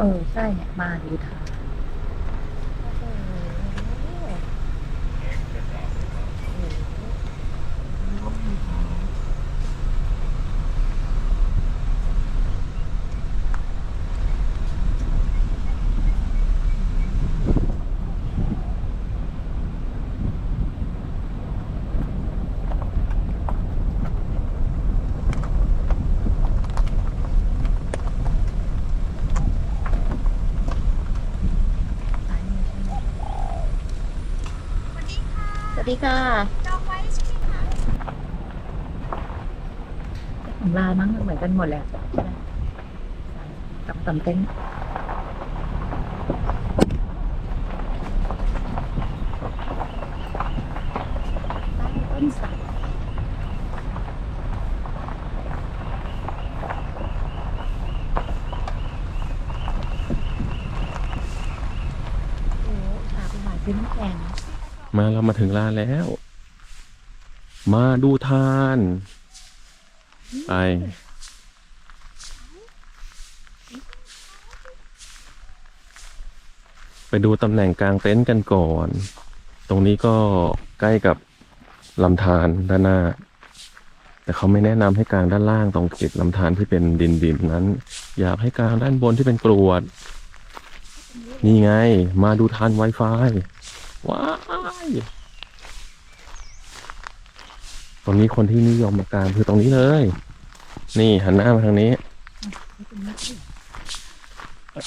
เออใช่เนี่ยมาดีค่ะงโอ้โหซ้ายมือใช่ไหม สวัสดีค่ะ ส วัสดีค่ะจองไว้ใช่ไหมคะของลายมั้งเหมือนกันหมดแหละใช่ไหมตำตำเต็นต้ต้นสักโอ้สาไปหลายซื้อน้ำแข็ง มาเรามาถึงร้านแล้ว มาดูทาน ไป ไปดูตำแหน่งกลางเต็นท์กันก่อน ตรงนี้ก็ใกล้กับลำธารด้านหน้า แต่เขาไม่แนะนำให้กลางด้านล่างตรงติดลำธารที่เป็นดินดินนั้น อยากให้กลางด้านบนที่เป็นกรวด นี่ไง มาดูทาน Wi-Fi ว้า ตรงนี้คนที่นิยมมากางคือตรงนี้เลย นี่หันหน้ามาทางนี้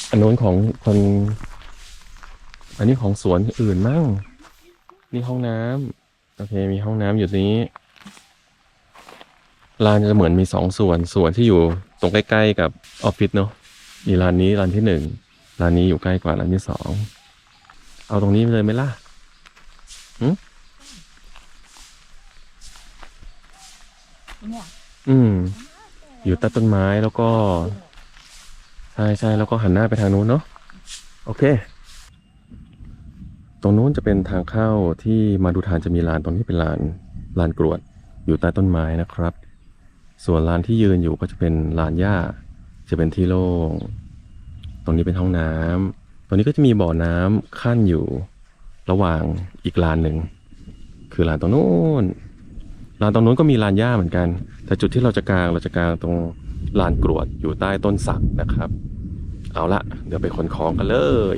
อันนู้นของคน อันนี้ของสวนอื่นมั่ง นี่ห้องน้ำโอเค มีห้องน้ำอยู่ตรงนี้ลานจะเหมือนมีสองส่วนส่วนที่อยู่ตรงใกล้ๆกับออฟฟิศเนาะมีลานนี้ลานที่หนึ่งลานนี้อยู่ใกล้กว่าลานที่สองเอาตรงนี้ไปเลยไหมล่ะ เนี่ย อืม อยู่ใต้ต้นไม้แล้วก็ใช่ใช่แล้วก็หันหน้าไปทางนู้นเนาะโอเค ตรงนู้นจะเป็นทางเข้าที่มาดูทานจะมีลานตรงนี้เป็นลานลานกรวด อยู่ใต้ต้นไม้นะครับ ส่วนลานที่ยืนอยู่ก็จะเป็นลานหญ้า จะเป็นที่โล่งตรงนี้เป็นห้องน้ำตรงนี้ก็จะมีบ่อน้ำขั้นอยู่ ระหว่างอีกลานหนึ่งคือลานตรงนู้น ลานตรงนู้นก็มีลานหญ้าเหมือนกัน แต่จุดที่เราจะกลางเราจะกลางตรงลานกรวดอยู่ใต้ต้นสักนะครับ เอาละเดี๋ยวไปขนของกันเลย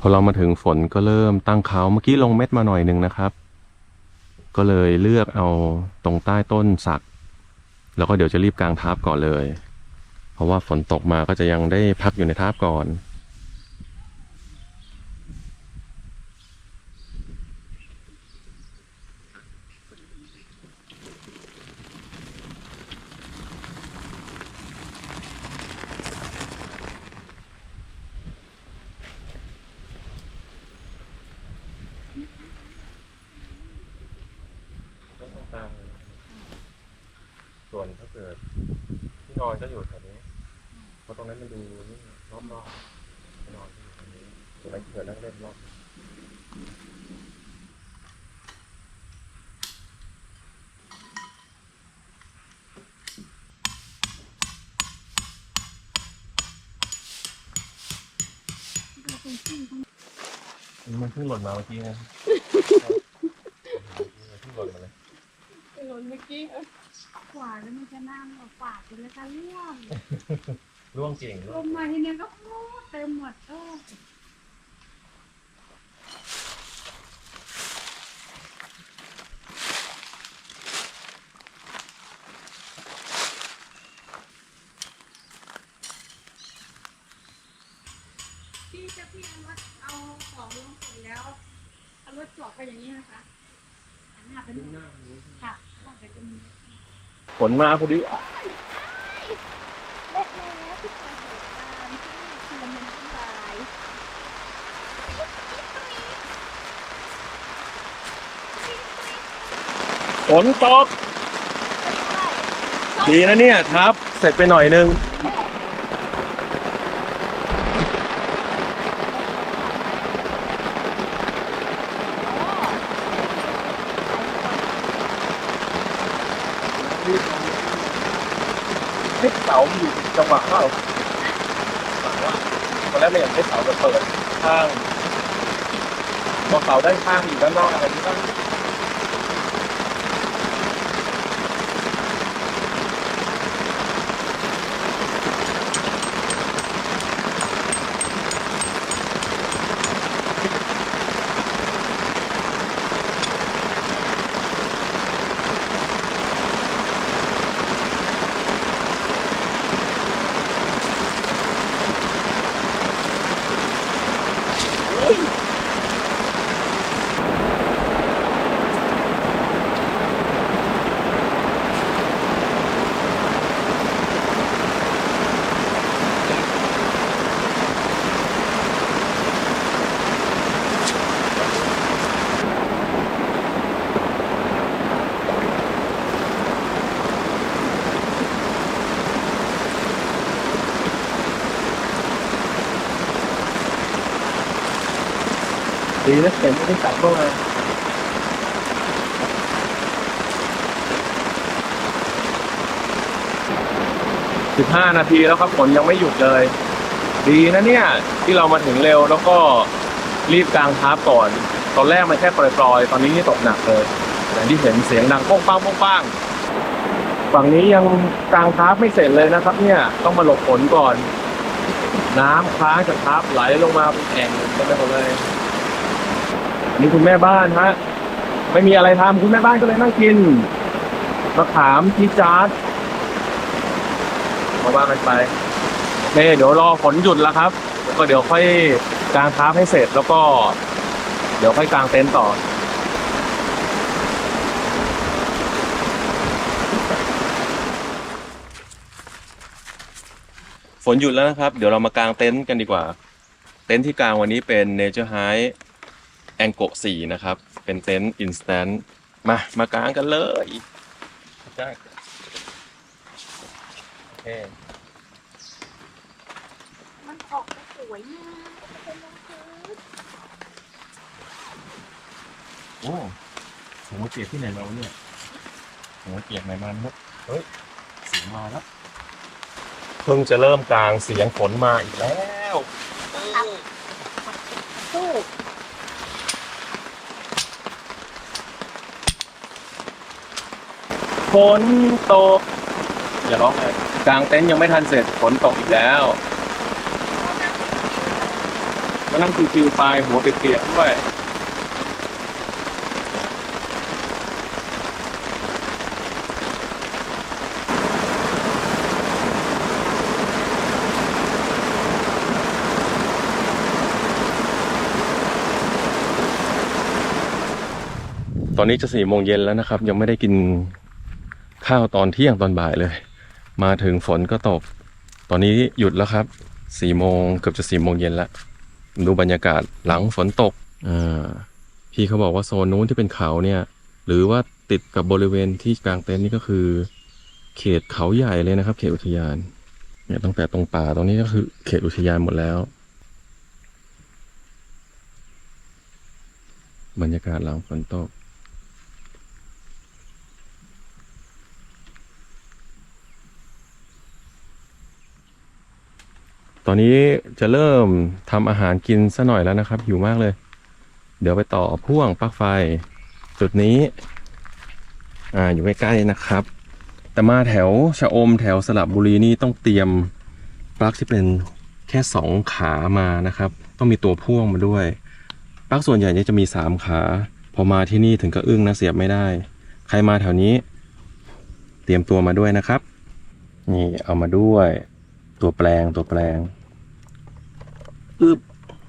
พอเรามาถึงฝนก็เริ่มตั้งเขาเมื่อกี้ลงเม็ดมาหน่อยหนึ่งนะครับ ก็เลยเลือกเอาตรงใต้ต้นสัก แล้วก็เดี๋ยวจะรีบกลางทับก่อนเลย เพราะว่าฝนตกมาก็จะยังได้พักอยู่ในทับก่อน ส่วนถ้าเกิดที่น อนก็อยู่แถวนี้เพราะตรงนั้นมันดูนี่รอบๆที่นอนก็อยู่แถวนี้ส่วนนั้นเกิดนั่งเล่นรอบมันเพิ่งหล่นมาเมื่อกี้ไงเพิ่งหล่นมาเลยไปหล่นเมื่อกี้ เอ้ยกว่าแล้วมันจะนั่งเอาปากไปเลยค่ะร่วงร่วงเก่งลงมาทีเนี้ยก็โอ้เต็มหมดเออพี่จะพี่เอารถเอาของลงเสร็จแล้วเอารถจอดไปอย่างนี้นะคะหันหน้าไปนู่นค่ะว่าแต่จะมี ฝนมาพอดีและแล้วที่เกิดเหตุการณ์ที่ชุลมุนวุ่นวายฝนตกดีนะเนี่ยครับ เสร็จไปหน่อยนึง ให้เสาอยู่จังหวะเข้าหมายว่าตอนแรกไม่อยากให้เสาจะเปิดข้างพอเสาด้านข้างอยู่ด้านนอกอะไรนี้ก็ ดีนะเข็มไม่ได้ใส่เข้ามาสิบห้านาทีแล้วครับฝนยังไม่หยุดเลย ดีนะเนี่ย ที่เรามาถึงเร็วแล้วก็รีบกลางทับก่อน ตอนแรกมันแค่ปล่อยๆ ตอนนี้นี่ตกหนักเลยอย่างที่เห็นเสียงดังโป้งป้างโป้งป้างฝั่งนี้ยังกลางทับไม่เสร็จเลยนะครับ เนี่ยต้องมาหลบฝนก่อน น้ำค้างจากทับไหลลงมาเป็นแอ่งเต็มไปหมดเลย นนี้คุณแม่บ้านฮะ ไม่มีอะไรทำคุณแม่บ้านก็เลยนั่งกินมะขามที่จาร์ดมาว่ากันไปโอเคเดี๋ยวรอฝนหยุดแล้วครับแล้วก็เดี๋ยวค่อยกางทับให้เสร็จแล้วก็ เดี๋ยวค่อยกางเต็นท์ต่อฝนหยุดแล้วนะครับ เดี๋ยวเรามากางเต็นท์กันดีกว่า เต็นท์ที่กางวันนี้เป็น Nature High แองโกะสี่นะครับ เป็นเต็นท์อินสแตนต์มา มากางกันเลยได้โอเคมันออกมาสวยงามเป็นรองพื้นโอ้ผมมาเปียกที่ไหนมาวะเนี่ยผมมาเปียกไหนมาเนี่ยเฮ้ยเสียงมาแล้วเพิ่งจะเริ่มกลางเสียงฝนมาอีกแล้วสู้ ฝนตก อย่าร้องเลยกลางเต็นท์ยังไม่ทันเสร็จฝนตกอีกแล้วมานั่งชิวๆไปหัวเปียกๆด้วยตอนนี้จะสี่โมงเย็นแล้วนะครับ ยังไม่ได้กิน ข้าวตอนเที่ยงตอนบ่ายเลย มาถึงฝนก็ตก ตอนนี้หยุดแล้วครับสี่โมงเกือบจะสี่โมงเย็นแล้วดูบรรยากาศหลังฝนตกอ่าพี่เขาบอกว่าโซนนู้นที่เป็นเขาเนี่ย หรือว่าติดกับบริเวณที่กลางเต็นท์นี่ก็คือ เขตเขาใหญ่เลยนะครับ เขตอุทยานเนี่ยตั้งแต่ตรงป่าตรงนี้ก็คือเขตอุทยานหมดแล้ว บรรยากาศหลังฝนตก ตอนนี้จะเริ่มทำอาหารกินซะหน่อยแล้วนะครับหิวมากเลย เดี๋ยวไปต่อพ่วงปลั๊กไฟ จุดนี้อ่าอยู่ใกล้ๆนะครับ แต่มาแถวชะอมแถวสระบบุรีนี่ต้องเตรียมปลั๊กที่เป็นแค่สองขามานะครับ ต้องมีตัวพ่วงมาด้วยปลั๊กส่วนใหญ่จะมีสามขา พอมาที่นี่ถึงก็อึ้งนะเสียบไม่ได้ ใครมาแถวนี้ เตรียมตัวมาด้วยนะครับ นี่เอามาด้วย ตัวแปลงตัวแปลง อึบ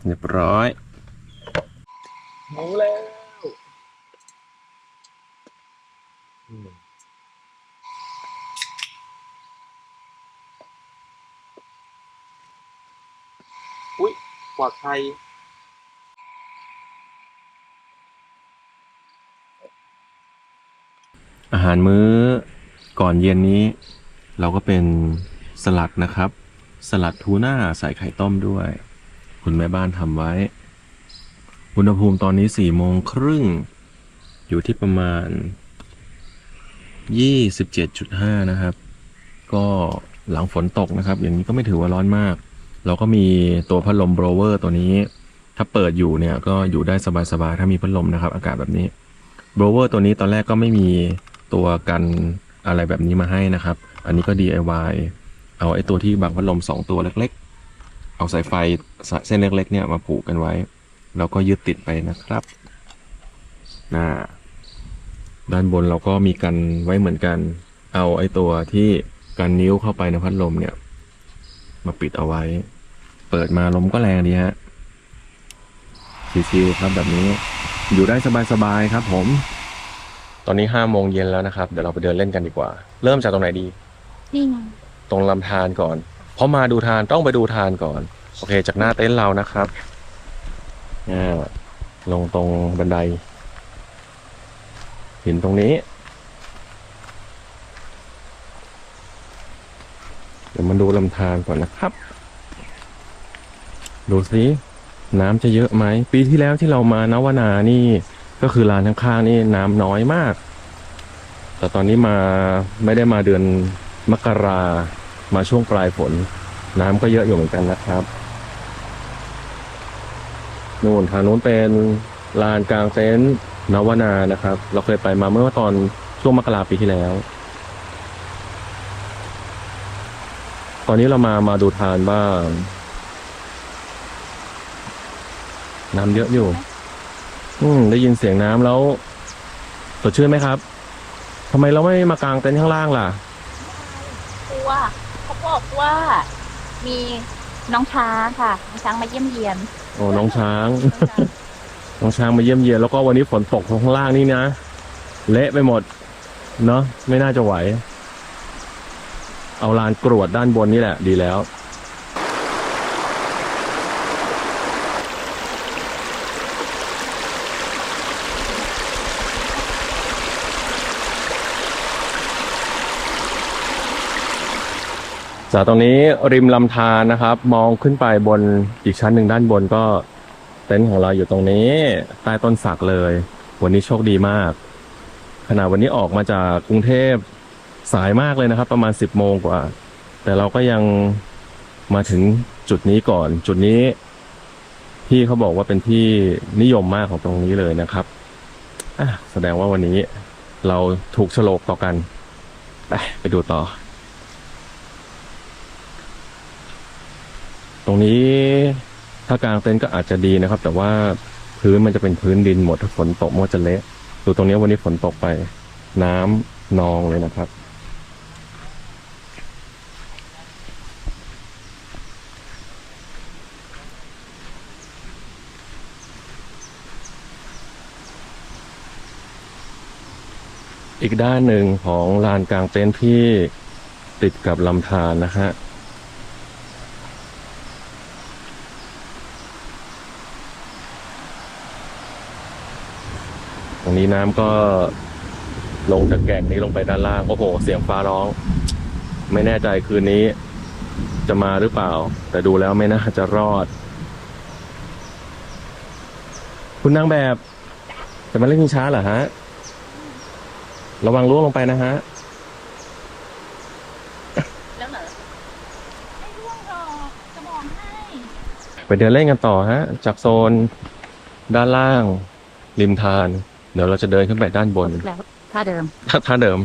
เรียบร้อยหมูแล้วอืมอุ้ยปลอดภัยอาหารมื้อก่อนเย็นนี้ เราก็เป็นสลัดนะครับ สลัดทูน่าใส่ไข่ต้มด้วย คุณแม่บ้านทำไว้ อุณหภูมิตอนนี้สี่โมงครึ่ง อยู่ที่ประมาณ 27.5 นะครับ ก็หลังฝนตกนะครับ อย่างนี้ก็ไม่ถือว่าร้อนมาก เราก็มีตัวพัดลมโบรเวอร์ตัวนี้ ถ้าเปิดอยู่เนี่ยก็อยู่ได้สบายๆ ถ้ามีพัดลมนะครับ อากาศแบบนี้โบรเวอร์ตัวนี้ตอนแรกก็ไม่มีตัวกันอะไรแบบนี้มาให้นะครับ อันนี้ก็ DIY เอาไอ้ตัวที่บังพัดลม 2 ตัวเล็กๆ เอาสายไฟเส้นเล็กๆเนี่ยมาผูกกันไว้ แล้วก็ยึดติดไปนะครับน่าด้านบนเราก็มีกันไว้เหมือนกัน เอาไอ้ตัวที่กันนิ้วเข้าไปในพัดลมเนี่ย มาปิดเอาไว้ เปิดมาลมก็แรงดีฮะชิวๆครับแบบนี้ อยู่ได้สบายๆครับ ผม ตอนนี้ห้าโมงเย็นแล้วนะครับ เดี๋ยวเราไปเดินเล่นกันดีกว่า เริ่มจากตรงไหนดี นี่ไงตรงลำธารก่อน เพราะมาดูทานต้องไปดูทานก่อน โอเค จากหน้าเต็นท์เรานะครับอ่ลงตรงบันไดหินตรงนี้ เดี๋ยวมาดูลำธารก่อนนะครับ ดูสิน้ำจะเยอะไหม ปีที่แล้วที่เรามานวนานี่ ก็คือลานข้างๆนี่น้ำน้อยมาก แต่ตอนนี้มาไม่ได้มาเดือนมกรา มาช่วงปลายฝน น้ำก็เยอะอยู่เหมือนกันนะครับนู่นทางนู้นเป็นลานกลางเต็นท์นวนานะครับ เราเคยไปมาเมื่อตอนช่วงมกราปีที่แล้ว ตอนนี้เรามามาดูทานบ้าง น้ำเยอะอยู่ อืม ได้ยินเสียงน้ำแล้วสดชื่นไหมครับทำไมเราไม่มากลางเต็นท์ข้างล่างล่ะ บอกว่ามีน้องช้างค่ะน้องช้างมาเยี่ยมเยียนโอ้น้องช้าง น้องช้างมาเยี่ยมเยียนแล้วก็วันนี้ฝนตกข้างล่างนี่นะ เละไปหมด เนาะไม่น่าจะไหว เอาลานกรวดด้านบนนี่แหละ ดีแล้ว จากตรงนี้ริมลำธารนะครับ มองขึ้นไปบนอีกชั้นหนึ่งด้านบนก็เต็นท์ของเราอยู่ตรงนี้ใต้ต้นสักเลย วันนี้โชคดีมาก ขณะวันนี้ออกมาจากกรุงเทพสายมากเลยนะครับ ประมาณสิบโมงกว่า แต่เราก็ยังมาถึงจุดนี้ก่อน จุดนี้พี่เขาบอกว่าเป็นที่นิยมมากของตรงนี้เลยนะครับอะแสดงว่าวันนี้เราถูกโฉลกต่อกัน ไปไปดูต่อ ตรงนี้ถ้ากลางเต็นท์ก็อาจจะดีนะครับ แต่ว่าพื้นมันจะเป็นพื้นดินหมดถ้าฝนตกมันก็จะเละดูตรงนี้วันนี้ฝนตกไป น้ำนองเลยนะครับ อีกด้านหนึ่งของลานกลางเต็นท์ที่ติดกับลำธารนะฮะ ตรง นี้น้ำก็ลงจากแก่งนี้ลงไปด้านล่างโอ้โห เสียงฟ้าร้อง ไม่แน่ใจคืนนี้ จะมาหรือเปล่า แต่ดูแล้วไม่น่าจะรอด คุณนางแบบจะมาเล่นชิงช้าเหรอฮะ ระวังล่วงลงไปนะฮะแล้วเหรอไม่ร่วงหรอกจะบอกให้ไปเดินเล่นกันต่อฮะ จากโซนด้านล่าง ริมทาน เดี๋ยวเราจะเดินขึ้นไปด้านบนแล้วท่าเดิมถ้าถ้าเดิม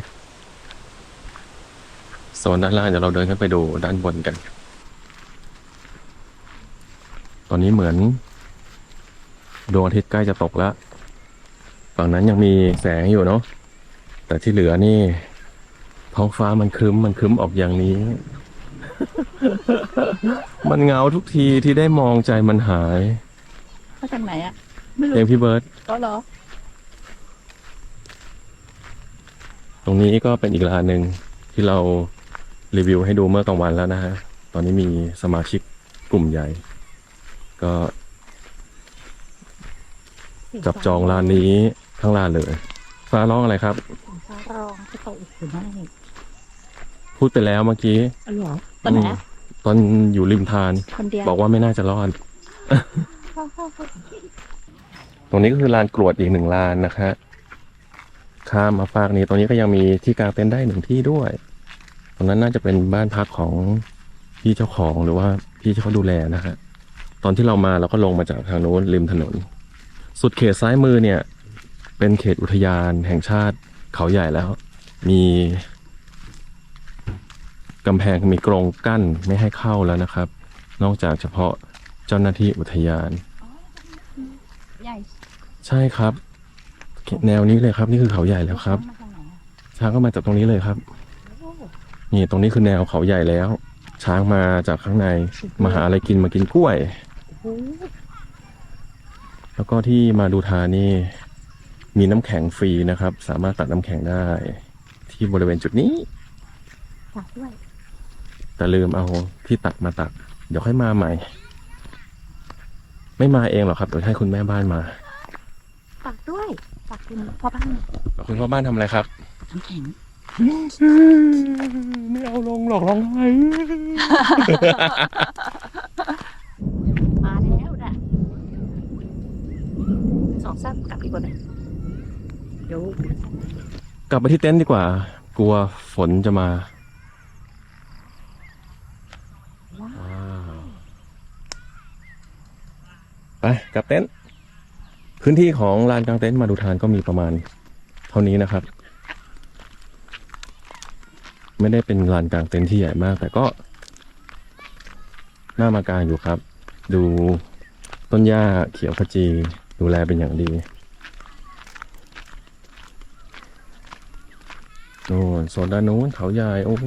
โซนด้านล่างเดี๋ยวเราเดินขึ้นไปดูด้านบนกัน ตอนนี้เหมือนดวงอาทิตย์ใกล้จะตกแล้ว ฝั่งนั้นยังมีแสงอยู่เนาะ แต่ที่เหลือนี่ ท้องฟ้ามันครึ้มมันครึ้มออกอย่างนี้ มันเหงาทุกทีที่ได้มองใจมันหายมาจากไหนอะเพลงพี่เบิร์ตก็เหรอ ตรงนี้ก็เป็นอีกร้านหนึ่งที่เรารีวิวให้ดูเมื่อกลางวันแล้วนะฮะ ตอนนี้มีสมาชิกกลุ่มใหญ่ ก็ จับจองร้านนี้ทั้งร้านเลย ฟ้าร้องอะไรครับ ฟ้าร้องจะตกอีกหรือไม่พูดไปแล้วเมื่อกี้อ๋อเหรอตอนไหนอะตอนอยู่ริมทาน คนเดียวบอกว่าไม่น่าจะรอด ตรงนี้ก็คือลานกรวดอีกหนึ่งลานนะคะ ข้ามมาฝากนี้ตรงนี้ก็ยังมีที่กางเต็นท์ได้หนึ่งที่ด้วย ตรงนั้นน่าจะเป็นบ้านพักของพี่เจ้าของหรือว่าพี่ที่เขาดูแลนะฮะตอนที่เรามาเราก็ลงมาจากทางโน้นริมถนน สุดเขตซ้ายมือเนี่ย เป็นเขตอุทยานแห่งชาติเขาใหญ่แล้ว มีกำแพงมีกรงกั้นไม่ให้เข้าแล้วนะครับ นอกจากเฉพาะเจ้าหน้าที่อุทยาน ใหญ่ ใช่ครับ แนวนี้เลยครับ นี่คือเขาใหญ่แล้วครับ ช้างก็มาจากตรงนี้เลยครับ นี่ตรงนี้คือแนวเขาใหญ่แล้ว ช้างมาจากข้างในมาหาอะไรกินมากินกล้วย แล้วก็ที่มาดูทานี่ มีน้ำแข็งฟรีนะครับ สามารถตักน้ำแข็งได้ ที่บริเวณจุดนี้ฝากด้วยแต่ลืมเอาที่ตักมาตัก เดี๋ยวค่อยมาใหม่ ไม่มาเองหรอกครับเดี๋ยวให้คุณแม่บ้านมาฝากด้วย ฝากคุณพ่อบ้านคุณพ่อบ้านทำอะไรครับน้ำแข็งไม่เอาลงหรอกร้องไห้มาแล้วนะสองสามกลับดีกว่าไหมเดี๋ยวกลับไปที่เต็นท์ดีกว่า กลัวฝนจะมาว้าวว้าวไปกลับเต็นท์ พื้นที่ของลานกลางเต็นท์มาดูทานก็มีประมาณ เท่านี้นะครับ ไม่ได้เป็นลานกลางเต็นท์ที่ใหญ่มาก แต่ก็น่ามากางอยู่ครับ ดูต้นหญ้าเขียวขจี ดูแลเป็นอย่างดีโน่นโซนด้านนู้นเขาใหญ่โอ้โห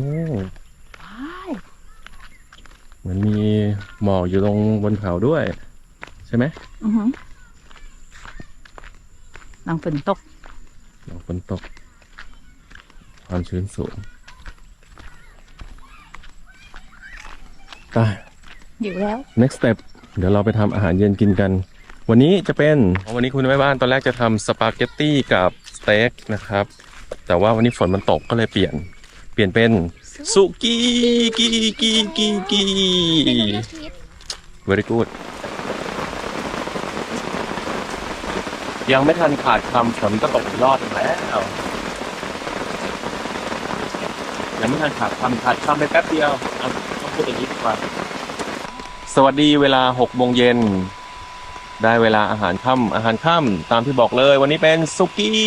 เหมือนมีหมอกอยู่ตรงบนเขาด้วย ใช่ไหมอือ หือนังฝนตกหมอกฝนตก ความชื้นสูงไปอยู่แล้ว next step เดี๋ยวเราไปทำอาหารเย็นกินกัน วันนี้จะเป็น วันนี้คุณแม่บ้านตอนแรกจะทำสปาเกตตี้กับสเต็กนะครับ แต่ว่าวันนี้ฝนมันตกก็เลยเปลี่ยน เปลี่ยนเป็นสุกี้กีกีกีกี very good ยังไม่ทันขาดคำฝนก็ตกอีกรอบแล้วยังไม่ทันขาดคำขาดคำไปแป๊บเดียวเอาต้องพูดอย่างนี้ดีกว่าสวัสดีเวลาหกโมงเย็นได้เวลาอาหารค่ำอาหารค่ำตามที่บอกเลย วันนี้เป็นสุกี้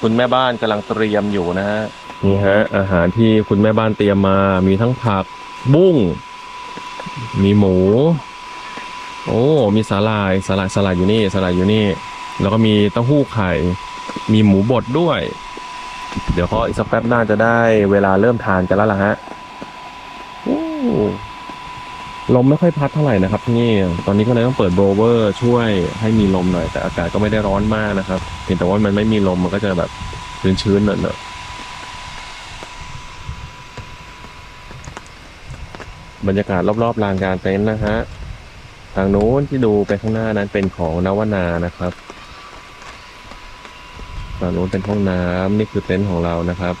คุณแม่บ้านกำลังเตรียมอยู่นะฮะนี่ฮะ อาหารที่คุณแม่บ้านเตรียมมา มีทั้งผักบุ้ง มีหมู โอ้ มีสาลายสาลายสาลายอยู่นี่สาลายอยู่นี่ แล้วก็มีเต้าหู้ไข่ มีหมูบดด้วย เดี๋ยวก็อีกสักแป๊บน่าจะได้เวลาเริ่มทานกันแล้วล่ะฮะโอ้ลมไม่ค่อยพัดเท่าไหร่นะครับที่นี่ ตอนนี้ก็เลยต้องเปิดโบรเวอร์ช่วยให้มีลมหน่อย แต่อากาศก็ไม่ได้ร้อนมากนะครับเพียงแต่ว่ามันไม่มีลมมันก็จะแบบชื้นๆหน่อยบรรยากาศรอบๆลานกลารเต็นท์นะฮะ ทางโน้นที่ดูไปข้างหน้านั้นเป็นของนวนานะครับฝั่งโน้นเป็นห้องน้ำนี่คือเต็นท์ของเรานะครับ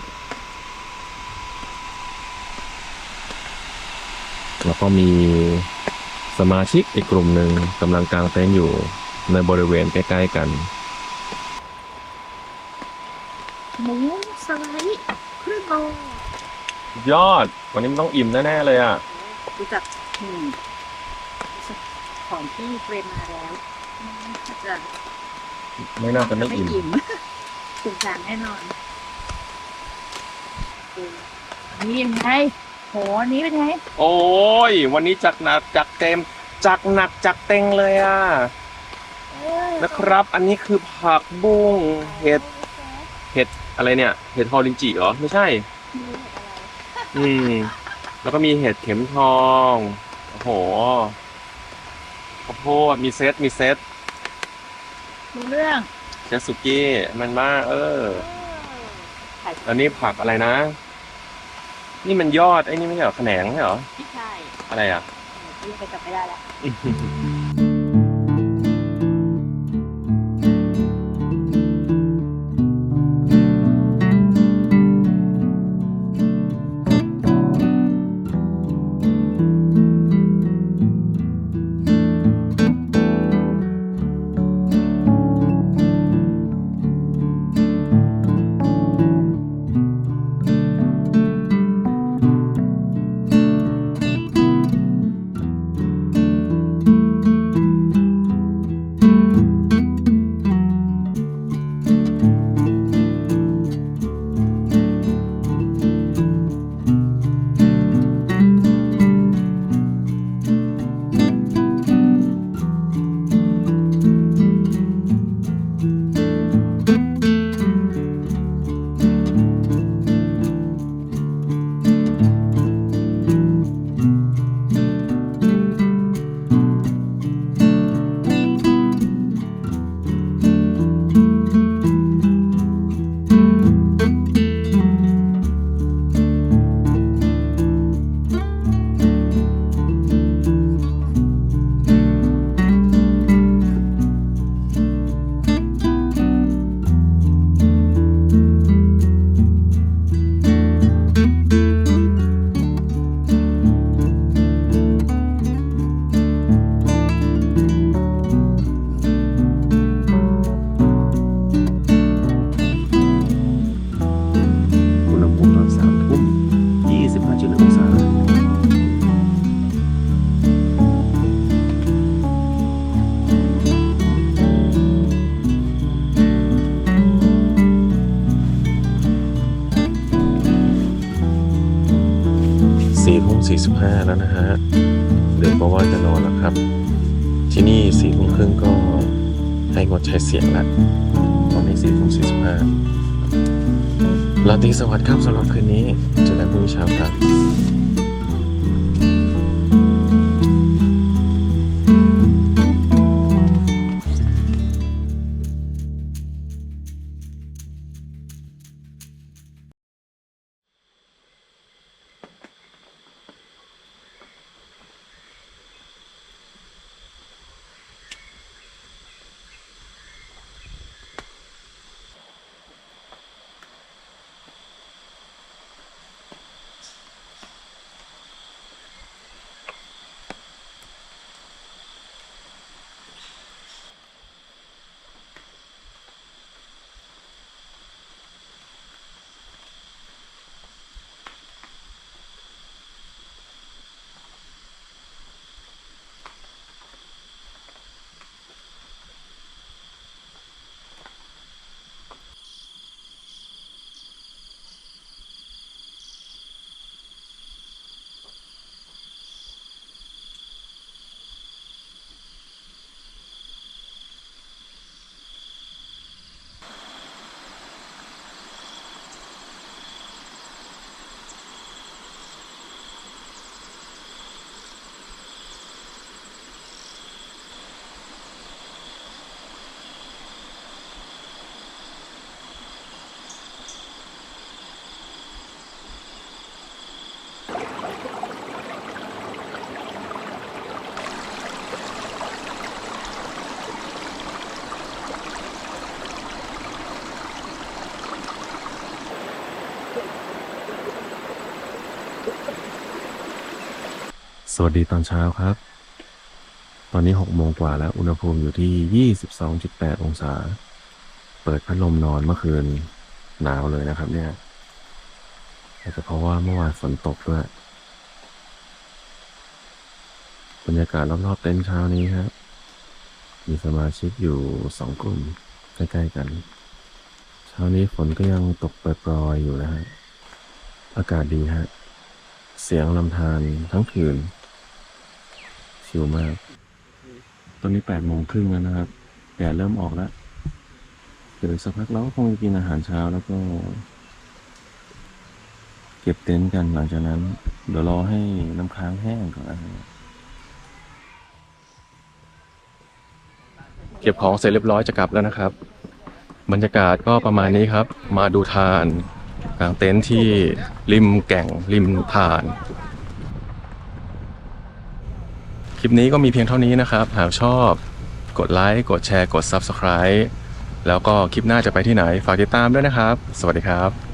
แล้วก็มีสมาชิกอีกกลุ่มหนึ่งกำลังกางเต็นท์อยู่ในบริเวณใกล้ ๆ กันหมูสไลด์ครึ่งโลยอด วันนี้มันต้องอิ่มแน่ ๆ เลยอะดูจากอืมรู้สึก ของที่เตรียมมาแล้วน่าจะไม่น่าจะไม่อิ่มถูกทางแน่นอนนี่ยังไงโหอันนี้เป็นไงโอ้ย วันนี้จักหนักจักเต็ม จักหนักจักเต็งเลยอะนะครับ อันนี้คือผักบุ้งเห็ด เห็ดอะไรเนี่ย เห็ดฮอรินจิเหรอ ไม่ใช่อืม แล้วก็มีเห็ดเข็มทอง โอ้โห ข้าวโพดมีเซตมีเซตรู้เรื่องเจสุกี้มันมากเออแล้วนี่ผักอะไรนะ นี่มันยอดไอ้นี่ไม่ใช่เหรอแขนงใช่เหรอพี่ชายอะไรอะเรียกไปจับไม่ได้แล้ว ห้าแล้วนะฮะ เดี๋ยวก็ว่าจะนอนแล้วครับ ที่นี่สี่ทุ่มครึ่งก็ให้งดใช้เสียงละตอนนี้สี่ทุ่มสี่สิบห้าราตรีสวัสดิ์ครับสำหรับคืนนี้เจอกันพรุ่งนี้เช้าครับ สวัสดีตอนเช้าครับ ตอนนี้หกโมงกว่าแล้ว อุณหภูมิอยู่ที่ 22.8 องศา เปิดพัดลมนอนเมื่อคืนหนาวเลยนะครับเนี่ยอาจจะเพราะว่าเมื่อวานฝนตกด้วย บรรยากาศรอบๆเต็นท์เช้านี้ครับ มีสมาชิกอยู่สองกลุ่มใกล้ๆกัน เช้านี้ฝนก็ยังตกปล่อยๆอยู่นะฮะ อากาศดีฮะเสียงลำธารทั้งคืน ชิลมาก ตอนนี้แปดโมงครึ่งแล้วนะครับแดดเริ่มออกแล้วเดี๋ยวสักพักเราก็คงจะกินอาหารเช้าแล้วก็ เก็บเต็นท์กันหลังจากนั้น เดี๋ยวรอให้น้ำค้างแห้งก่อนนะฮะเก็บของเสร็จเรียบร้อยจะกลับแล้วนะครับ บรรยากาศก็ประมาณนี้ครับ มาดูทานกลางเต็นท์ที่ริมแก่งริมทาน คลิปนี้ก็มีเพียงเท่านี้นะครับ หากชอบกดไลค์ กดแชร์ กด Subscribe แล้วก็คลิปหน้าจะไปที่ไหน ฝากติดตามด้วยนะครับ สวัสดีครับ